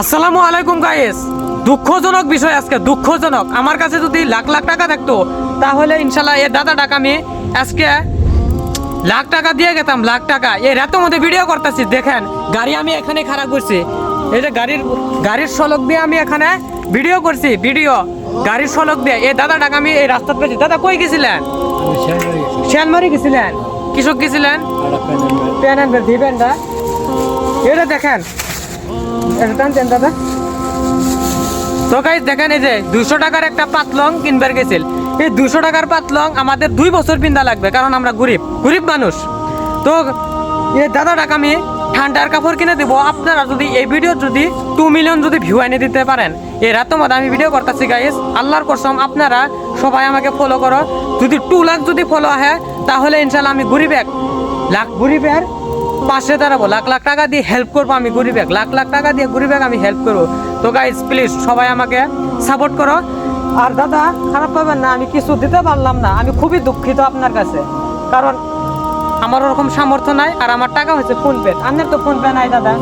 আসসালামু আলাইকুম গাইস দুঃখজনক বিষয় আজকে দুঃখজনক। আমার কাছে যদি লাখ লাখ টাকা থাকতো তাহলে ইনশাল্লাহ এই দাদাটাকে আমি আজকে লাখ টাকা দিয়ে গেতাম লাখ টাকা। এই রাতের মধ্যে ভিডিও করতেছি দেখেন গাড়ি আমি এখানে খারাপ করছি। এই যে গাড়ির গাড়ির সলক দিয়ে আমি এখানে ভিডিও করছি ভিডিও গাড়ির সলক দিয়ে এই দাদাটাকে আমি এই রাস্তা পেয়েছি দাদা কই গেছিলেন? শ্যানমারি গেছিলেন? কৃষক গেছিলেন? প্যান আনবেন দিবেন এটা দেখেন তো গাইজ দেখেন এই যে দুইশো টাকার একটা পাতলং কিনবার গেছিল। এই দুইশো টাকার পাতলং আমাদের দুই বছর পিন্দা লাগবে, কারণ আমরা গরিব গরিব মানুষ। তো এই দাদাটাকে আমি ঠান্ডার কাপড় কিনে দেবো। আপনারা যদি এই ভিডিও যদি টু মিলিয়ন যদি ভিউ এনে দিতে পারেন এই রাতের মধ্যে আমি ভিডিও করতেছি গাইস আল্লাহর কসম, আপনারা সবাই আমাকে ফলো করো। যদি টু লাখ যদি ফলো হয়, তাহলে ইনশাল্লাহ আমি গরিব এক লাখ গরিবের পাশে দাঁড়াবো। লাখ লাখ টাকা দিয়ে হেল্প করব আমি গরিব এক লাখ লাখ টাকা দিয়ে গরিব এক আমি হেল্প করব। তো গাইজ প্লিজ সবাই আমাকে সাপোর্ট করো। আর দাদা, খারাপ পাবেন না, আমি কিছু দিতে পারলাম না। আমি খুবই দুঃখিত আপনার কাছে। কারণ আমার ওরকম সামর্থ্য নাই আর আমার টাকা হচ্ছে ফোন পে আন্নের তো ফোন পে নাই দাদা।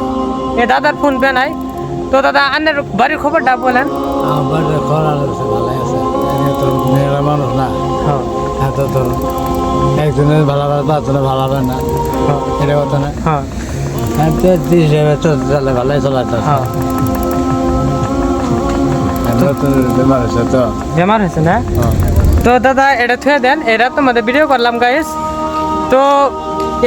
এ দাদার ফোন পে নাই। তো দাদা আপনার বাড়ির খবরটা বলেন। একজনের ভালো হবে না। এটা কথা না। হ্যাঁ। তো ভালোই চলাতে হ্যাঁ। বেমার আছে তো। বেমার হয়েছে না? তো দাদা এটা থুয়ে দেন এটা তোমাদের ভিডিও করলাম গাইস তো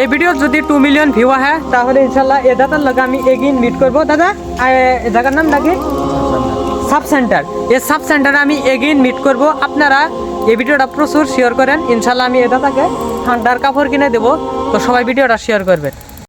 এই ভিডিও যদি টু মিলিয়ন ভিউ আহে তাহলে ইনশাল্লাহ এ দাদার লগে আমি এগিন মিট করব। দাদা জায়গার নাম নাকি? সাব সেন্টার এই সাব সেন্টারে আমি এগিন মিট করব। আপনারা এই ভিডিওটা প্রচুর শেয়ার করেন। ইনশাল্লাহ আমি এ দাদাকে ঠান্ডার কাপড় কিনে দেবো তো সবাই ভিডিওটা শেয়ার করবেন।